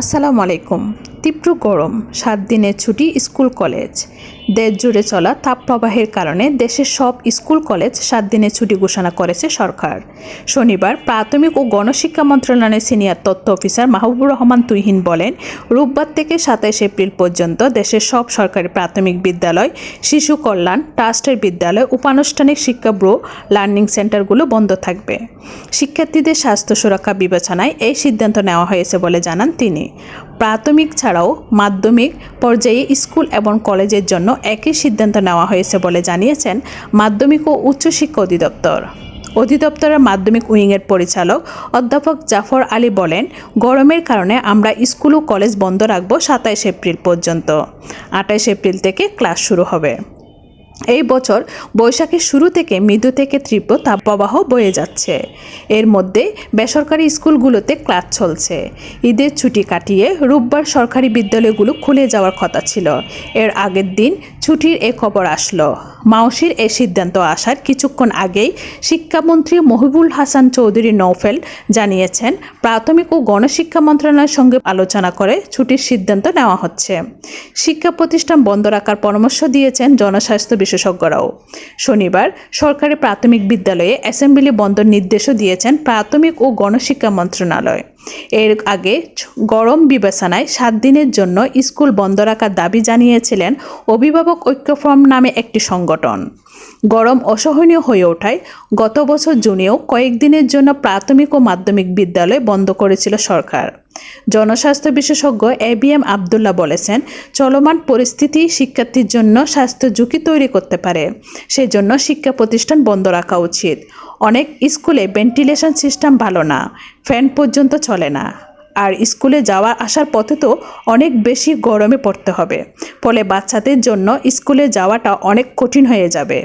আসসালামু আলাইকুম। তীব্র গরম সাত দিনের ছুটি স্কুল কলেজ। দেশ জুড়ে চলা তাপপ্রবাহের কারণে দেশের সব স্কুল, কলেজ সাত দিনের ছুটি ঘোষণা করেছে সরকার। শনিবার প্রাথমিক ও গণশিক্ষা মন্ত্রণালয়ের সিনিয়র তথ্য অফিসার মাহবুবুর রহমান তুহিন বলেন, রোববার থেকে সাতাইশ এপ্রিল পর্যন্ত দেশের সব সরকারি প্রাথমিক বিদ্যালয়, শিশু কল্যাণ, ট্রাস্টের বিদ্যালয়, উপানুষ্ঠানিক শিক্ষা ব্রো লার্নিং সেন্টারগুলো বন্ধ থাকবে। শিক্ষার্থীদের স্বাস্থ্য সুরক্ষা বিবেচনায় এই সিদ্ধান্ত নেওয়া হয়েছে বলে জানান তিনি। প্রাথমিক ছাড়াও মাধ্যমিক পর্যায়ে স্কুল এবং কলেজের জন্য একই সিদ্ধান্ত নেওয়া হয়েছে বলে জানিয়েছেন মাধ্যমিক ও উচ্চশিক্ষা অধিদপ্তর। অধিদপ্তরের মাধ্যমিক উইংয়ের পরিচালক অধ্যাপক জাফর আলী বলেন, গরমের কারণে আমরা স্কুল ও কলেজ বন্ধ রাখব সাতাইশ এপ্রিল পর্যন্ত। আঠাইশ এপ্রিল থেকে ক্লাস শুরু হবে। এই বছর বৈশাখের শুরু থেকে মৃদু থেকে তীব্র তাপপ্রবাহ বয়ে যাচ্ছে। এর মধ্যে বেসরকারি স্কুলগুলোতে ক্লাস চলছে। ঈদের ছুটি কাটিয়ে রোববার সরকারি বিদ্যালয়গুলো খুলে যাওয়ার কথা ছিল। এর আগের দিন ছুটির এ খবর আসলো। মাওসির এ সিদ্ধান্ত আসার কিছুক্ষণ আগেই শিক্ষামন্ত্রী মহিবুল হাসান চৌধুরী নৌফেল জানিয়েছেন, প্রাথমিক ও গণশিক্ষা মন্ত্রণালয়ের সঙ্গে আলোচনা করে ছুটির সিদ্ধান্ত নেওয়া হচ্ছে। শিক্ষা প্রতিষ্ঠান বন্ধ রাখার পরামর্শ দিয়েছেন জনস্বাস্থ্য বিশেষজ্ঞরাও। শনিবার সরকারি প্রাথমিক বিদ্যালয়ে অ্যাসেম্বলি বন্ধর নির্দেশও দিয়েছেন প্রাথমিক ও গণশিক্ষা মন্ত্রণালয়। এর আগে গরম বিবেচনায় সাত দিনের জন্য স্কুল বন্ধ রাখার দাবি জানিয়েছিলেন অভিভাবক ঐক্য ফ্রম নামে একটি সংগঠন। গরম অসহনীয় হয়ে ওঠায় গত বছর জুনেও কয়েকদিনের জন্য প্রাথমিক ও মাধ্যমিক বিদ্যালয় বন্ধ করেছিল সরকার। জনস্বাস্থ্য বিশেষজ্ঞ এ বি এম আবদুল্লাহ বলেছেন, চলমান পরিস্থিতি শিক্ষার্থীর জন্য স্বাস্থ্য ঝুঁকি তৈরি করতে পারে। সেই জন্য শিক্ষা প্রতিষ্ঠান বন্ধ রাখা উচিত। অনেক স্কুলে ভেন্টিলেশন সিস্টেম ভালো না, ফ্যান পর্যন্ত চলে না। আর স্কুলে যাওয়া আসার পথে তো অনেক বেশি গরমে পড়তে হবে। ফলে বাচ্চাদের জন্য স্কুলে যাওয়াটা অনেক কঠিন হয়ে যাবে।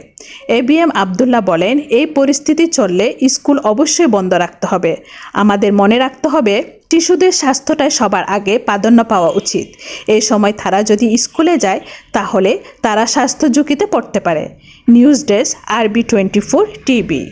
এ বি এম আবদুল্লাহ বলেন, এই পরিস্থিতি চললে স্কুল অবশ্যই বন্ধ রাখতে হবে। আমাদের মনে রাখতে হবে শিশুদের স্বাস্থ্যটাই সবার আগে প্রাধান্য পাওয়া উচিত। এই সময় তারা যদি স্কুলে যায়, তাহলে তারা স্বাস্থ্য ঝুঁকিতে পড়তে পারে। News desk R B twenty four TV.